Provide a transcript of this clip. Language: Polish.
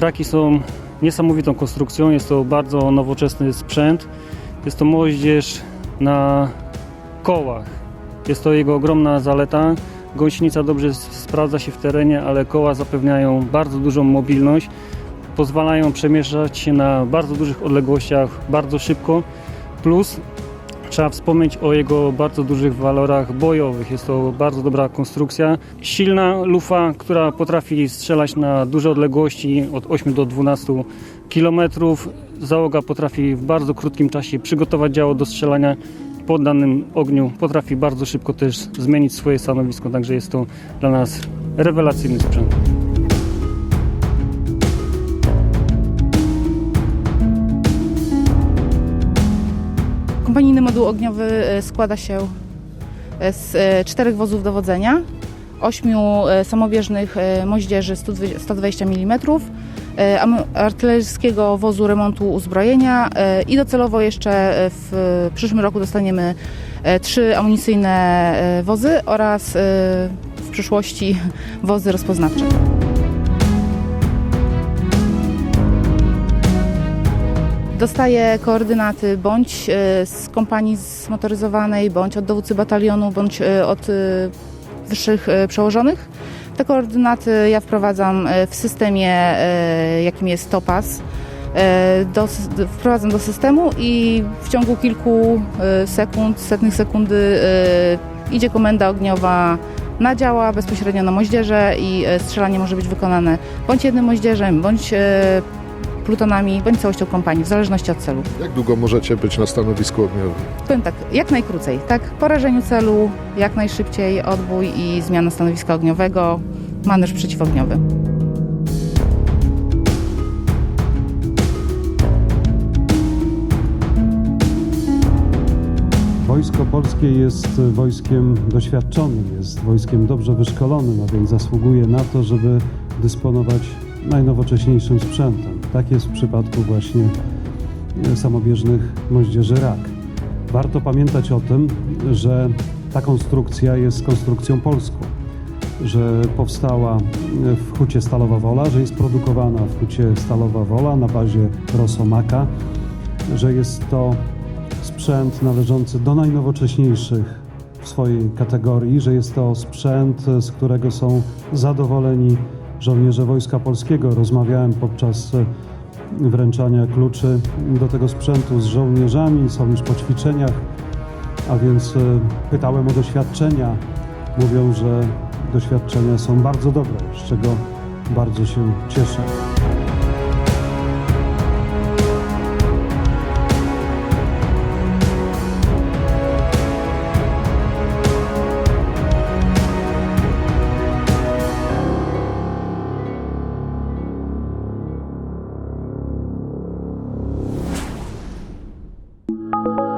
Raki są niesamowitą konstrukcją, jest to bardzo nowoczesny sprzęt. Jest to moździerz na kołach. Jest to jego ogromna zaleta. Gąsienica dobrze sprawdza się w terenie, ale koła zapewniają bardzo dużą mobilność. Pozwalają przemieszczać się na bardzo dużych odległościach bardzo szybko. Plus Trzeba wspomnieć o jego bardzo dużych walorach bojowych. Jest to bardzo dobra konstrukcja. Silna lufa, która potrafi strzelać na duże odległości od 8 do 12 km. Załoga potrafi w bardzo krótkim czasie przygotować działo do strzelania po danym ogniu. Potrafi bardzo szybko też zmienić swoje stanowisko, także jest to dla nas rewelacyjny sprzęt. Kompanijny moduł ogniowy e, składa się e, z e, czterech wozów dowodzenia, ośmiu samobieżnych moździerzy 120 120 mm, artylerskiego wozu remontu uzbrojenia i docelowo jeszcze w przyszłym roku dostaniemy trzy amunicyjne wozy oraz w przyszłości wozy rozpoznawcze. Dostaje koordynaty bądź e, z kompanii zmotoryzowanej, bądź od dowódcy batalionu, bądź e, od e, wyższych przełożonych. Te koordynaty ja wprowadzam w systemie, jakim jest Topaz. E, Do, wprowadzam do systemu i w ciągu kilku sekund, setnych sekundy idzie komenda ogniowa na działa, bezpośrednio na moździerze i strzelanie może być wykonane bądź jednym moździerzem, bądź plutonami, bądź całością kompanii, w zależności od celu. Jak dłgo możecie być na stanowisku ogniowym? Powiem tak, jak najkrócej, tak? Po rażeniu celu, jak najszybciej odbój i zmiana stanowiska ogniowego, manewr przeciwogniowy. Wojsko polskie jest wojskiem doświadczonym, jest wojskiem dobrze wyszkolonym, a więc zasługuje na to, żeby dysponować najnowocześniejszym sprzętem. Tak jest w przypadku właśnie e, samobieżnych moździerzy RAK. Warto pamiętać o tym, że ta konstrukcja jest konstrukcją polską, że powstała w hucie Stalowa Wola, że jest produkowana w hucie Stalowa Wola na bazie Rosomaka, że jest to sprzęt należący do najnowocześniejszych w swojej kategorii, że jest to sprzęt, z którego są zadowoleni żołnierze Wojska Polskiego. Rozmawiałem podczas e, wręczania kluczy do tego sprzętu z żołnierzami, są już po ćwiczeniach, a więc e, pytałem o doświadczenia. Mówią, że doświadczenia są bardzo dobre, z czego bardzo się cieszę. Música